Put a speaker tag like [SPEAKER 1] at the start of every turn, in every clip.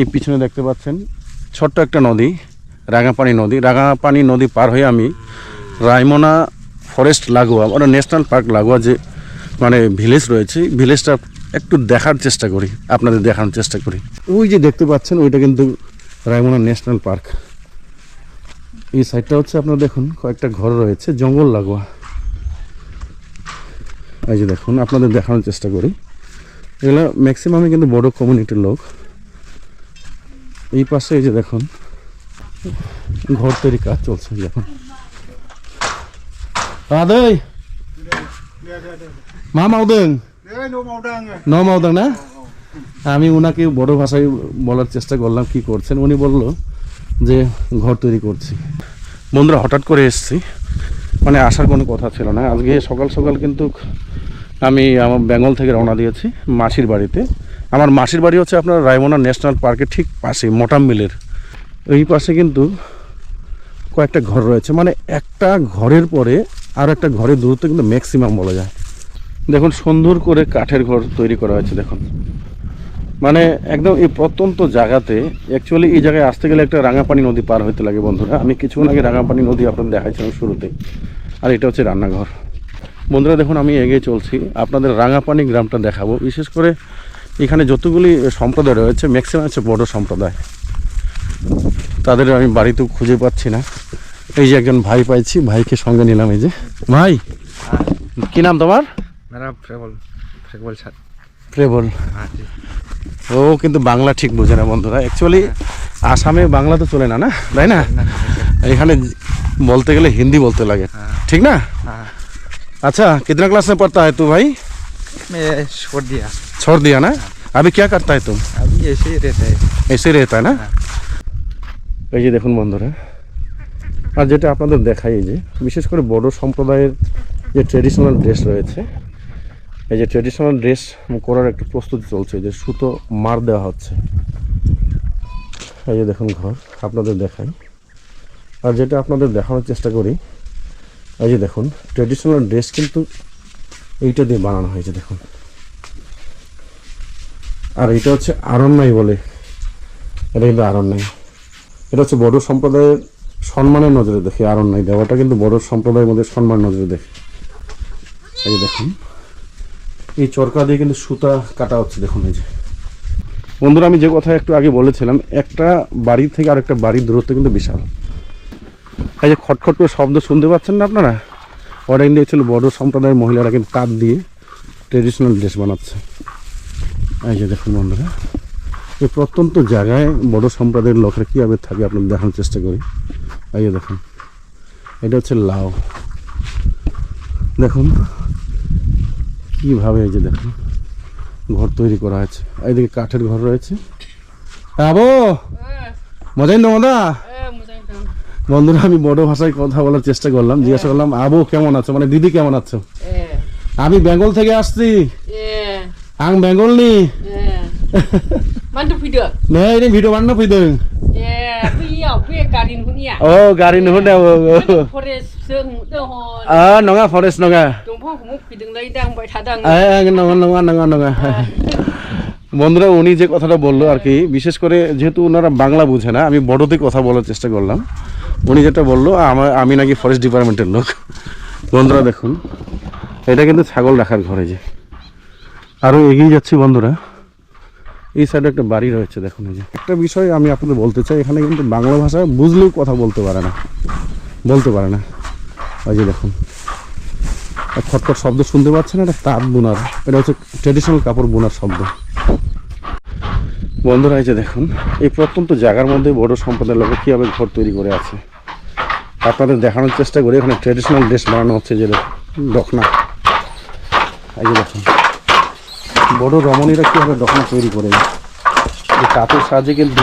[SPEAKER 1] এই পিছনে দেখতে পাচ্ছেন ছোট্ট একটা নদী, রাঙাপানি নদী। রাঙাপানি নদী পার হয়ে আমি রায়মনা ফরেস্ট লাগোয়া মানে ন্যাশনাল পার্ক লাগোয়া যে মানে ভিলেজ রয়েছে, ভিলেজটা একটু দেখার চেষ্টা করি, আপনাদের দেখানোর চেষ্টা করি। ওই যে দেখতে পাচ্ছেন, ওইটা কিন্তু রায়মনা ন্যাশনাল পার্ক। এই সাইডটা হচ্ছে আপনারা দেখুন, কয়েকটা ঘর রয়েছে, জঙ্গল লাগোয়া। এই যে দেখুন, আপনাদের দেখানোর চেষ্টা করি। এগুলো ম্যাক্সিমামই কিন্তু বড় কমিউনিটির লোক। এই পাশে এই যে দেখুন, ঘর তৈরি কাজ চলছে এখন। মা ন না? আমি ওনাকে বড় ভাষায় বলার চেষ্টা করলাম, কি করছেন? উনি বলল যে, ঘর তৈরি করছি। বন্ধুরা, হঠাৎ করে এসেছি। মানে আসার কোনো কথা ছিল না। আজকে সকাল সকাল কিন্তু আমি আমার বেঙ্গল থেকে রওনা দিয়েছি মাসির বাড়িতে। আমার মাসির বাড়ি হচ্ছে আপনার রায়মনা ন্যাশনাল পার্কের ঠিক পাশে, মোটাম মিলের। এই পাশে কিন্তু কয়েকটা ঘর রয়েছে। মানে একটা ঘরের পরে আর একটা ঘরের দূরত্ব কিন্তু ম্যাক্সিমাম বলা যায়। দেখুন, সুন্দর করে কাঠের ঘর তৈরি করা হয়েছে, দেখুন। মানে একদম এই প্রত্যন্ত জায়গাতে অ্যাকচুয়ালি এই জায়গায় আসতে গেলে একটা রাঙাপানি নদী পার হইতে লাগে, বন্ধুরা। আমি কিছুক্ষণ আগে রাঙাপানি নদী আপনাদের দেখাইছিলাম শুরুতে। আর এটা হচ্ছে রান্নাঘর। বন্ধুরা দেখুন আমি এগিয়ে চলছি। আপনাদের রাঙাপানি গ্রামটা দেখাবো। বিশেষ করে এখানে যতগুলি সম্প্রদায় রয়েছে ম্যাক্সিমাম হচ্ছে বড়ো সম্প্রদায়। তাদের আমি বাড়িতেও খুঁজে পাচ্ছি না। এই যে একজন ভাই পাইছি ভাইকে সঙ্গে নিলাম এই যে। ভাই কি নাম তোমার? প্রেবল ও কিন্তু বাংলা ঠিক বোঝে না বন্ধুরা। অ্যাকচুয়ালি আসামে বাংলা তো চলে না না? তাই না? এখানে বলতে গেলে হিন্দি বলতে লাগে। ঠিক না? अच्छा कितना क्लास में पढ़ता है तू भाई
[SPEAKER 2] मैं छोड़ दिया
[SPEAKER 1] छोड़ दिया ना अभी क्या करता है तुम
[SPEAKER 2] अभी ऐसे ही रहता है
[SPEAKER 1] ऐसे ही रहता है ना এই যে দেখুন বন্ধুরা আর যেটা আপনাদের দেখাই এই যে বিশেষ করে বড় সম্প্রদায়ের যে ট্রেডিশনাল ড্রেস রয়েছে এই যে ট্রেডিশনাল ড্রেস করার একটা প্রস্তুতি চলছে যে সুতো মার দেওয়া হচ্ছে এই যে দেখুন ঘর আপনাদের দেখাই আর যেটা আপনাদের দেখানোর চেষ্টা করি এই যে দেখুন ট্রেডিশনাল ড্রেস কিন্তু এইটা দিয়ে বানানো হয়েছে, দেখুন। আর এটা হচ্ছে আরণ্যাই বলে। এটা কিন্তু আরণ্যাই। এটা হচ্ছে বড় সম্প্রদায়ের সম্মানের নজরে দেখে আরণ্যাই। দেওয়াটা কিন্তু বড় সম্প্রদায়ের মধ্যে সম্মান নজরে দেখে। এই যে দেখুন, এই চরকা দিয়ে কিন্তু সুতা কাটা হচ্ছে, দেখুন এই যে। বন্ধুরা, আমি যে কথা একটু আগে বলেছিলাম, একটা বাড়ি থেকে আরেকটা বাড়ির দূরত্ব কিন্তু বিশাল। এই যে খটখট করে শব্দ শুনতে পাচ্ছেন না আপনারা? ওরা কিন্তু ছিল বড় সম্প্রদায়ের মহিলারা কিন্তু তাঁত দিয়ে ট্রেডিশনাল ড্রেস বানাচ্ছে। এই যে দেখুন বন্ধুরা, এই প্রত্যন্ত জায়গায় বড় সম্প্রদায়ের লোকেরা কীভাবে থাকে আপনাদের দেখানোর চেষ্টা করি। এই যে দেখুন, এটা হচ্ছে লাউ। দেখুন, কীভাবে এই যে দেখুন, ঘর তৈরি করা আছে এইদিকে কাঠের ঘর রয়েছে। আবো মজাই নমদা বন্ধুরা আমি বড় ভাষায় কথা বলার চেষ্টা করলাম জিজ্ঞাসা করলাম আবো কেমন আছো? মানে দিদি কেমন আছো?
[SPEAKER 3] Eh,
[SPEAKER 1] আমি বেঙ্গল থেকে আসছি।
[SPEAKER 3] eh,
[SPEAKER 1] আং বেঙ্গল নি? ভিডিও বানানো ফিদং. ও গাড়ি নহন নঙা ফরেস্ট নঙা। নঙা নঙা নঙা নঙা। বন্ধুরা, উনি যে কথাটা বলল আর কি, বিশেষ করে যেহেতু ওনারা বাংলা বুঝে না, আমি বড়তে কথা বলার চেষ্টা করলাম। উনি যেটা বলল আমার আমি নাকি ফরেস্ট ডিপার্টমেন্টের লোক। বন্ধুরা দেখুন, এটা কিন্তু ছাগল রাখার ঘরে যে। আরও এগিয়ে যাচ্ছি বন্ধুরা। এই সাইডে একটা বাড়ি রয়েছে, দেখুন এই যে। একটা বিষয় আমি আপনাদের বলতে চাই, এখানে কিন্তু বাংলা ভাষা বুঝলেও কথা বলতে পারে না। বলতে পারে না। ওই যে দেখুন। খটখট শব্দ শুনতে পাচ্ছেন? এটা তাঁত বোনার। এটা হচ্ছে ট্রেডিশনাল কাপড় বোনার শব্দ। বন্ধুরা এই যে দেখুন এই প্রত্যন্ত জায়গার মধ্যে বড় সম্প্রদায়ের লোকে কীভাবে ঘর তৈরি করে আছে। আপনাদের দেখানোর চেষ্টা করি এখানে ট্রেডিশনাল ড্রেস বানানো হচ্ছে যে দেখুন, দখনা। এই যে দেখুন বড় রমণীরা কীভাবে দখনা তৈরি করে। এই কাপের সাহায্যে কিন্তু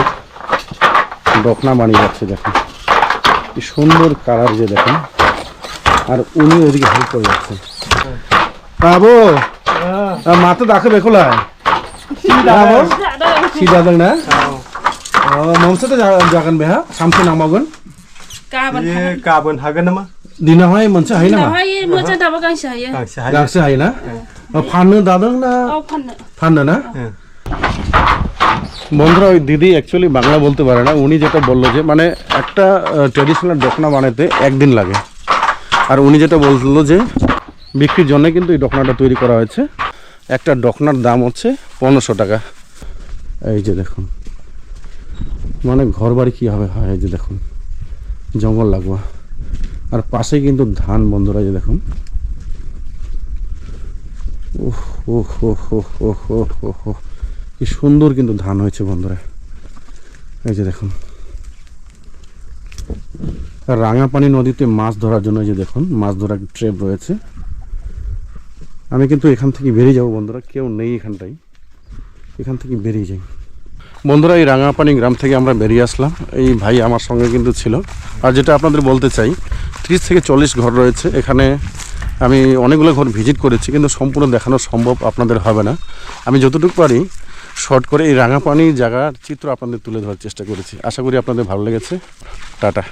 [SPEAKER 1] দখনা বানিয়ে যাচ্ছে দেখুন। কি সুন্দর কালার যে দেখুন। আর উনি ওদিকে হেল্প করে যাচ্ছেন আবো মাথা দাখে বেখোলা আবো সিদাদং না মমসে তো जागोन बे हा Samtse नामावगोन
[SPEAKER 3] Kaban.
[SPEAKER 4] Iya, kabin hagan nama.
[SPEAKER 1] दिनावहाय मोनसे हायो नामा
[SPEAKER 3] Hai moja dawa gang saya.
[SPEAKER 4] Gangsa hagan.
[SPEAKER 1] गांसो हायो ना फाननो दादों ना
[SPEAKER 3] Oh pan.
[SPEAKER 1] फाननो ना বন্ধুরা ওই দিদি অ্যাকচুয়ালি বাংলা বলতে পারে না উনি যেটা বললো যে মানে একটা ট্র্যাডিশনাল ডকনা বানাতে একদিন লাগে আর উনি যেটা বললো যে বিক্রির জন্য কিন্তু এই ডকনাটা তৈরি করা হয়েছে একটা ডকনার দাম হচ্ছে পনেরোশো টাকা এই যে দেখুন। মানে ঘর বাড়ি কীভাবে হয়, এই যে দেখুন। জঙ্গল লাগোয়া। আর পাশে কিন্তু ধান বন্ধুরা যে দেখুন। ওহ ওহ ওহ ওহ ওহ ওহ কি সুন্দর কিন্তু ধান হয়েছে বন্ধুরা। এই যে দেখুন। রাঙাপানি নদীতে মাছ ধরার জন্য যে দেখুন, মাছ ধরার ট্রেপ রয়েছে। আমি কিন্তু এখান থেকে বেরিয়ে যাব বন্ধুরা, কেউ নেই এখানটাই এখান থেকে বেরিয়ে যাই। বন্ধুরা, এই রাঙাপানি গ্রাম থেকে আমরা বেরিয়ে আসলাম। এই ভাই আমার সঙ্গে কিন্তু ছিল। আর যেটা আপনাদের বলতে চাই, ত্রিশ থেকে চল্লিশ ঘর রয়েছে। এখানে আমি অনেকগুলো ঘর ভিজিট করেছি, কিন্তু সম্পূর্ণ দেখানো সম্ভব আপনাদের হবে না। আমি যতটুকু পারি শর্ট করে এই রাঙাপানি জায়গার চিত্র আপনাদের তুলে ধরার চেষ্টা করেছি। আশা করি আপনাদের ভালো লেগেছে। টাটা।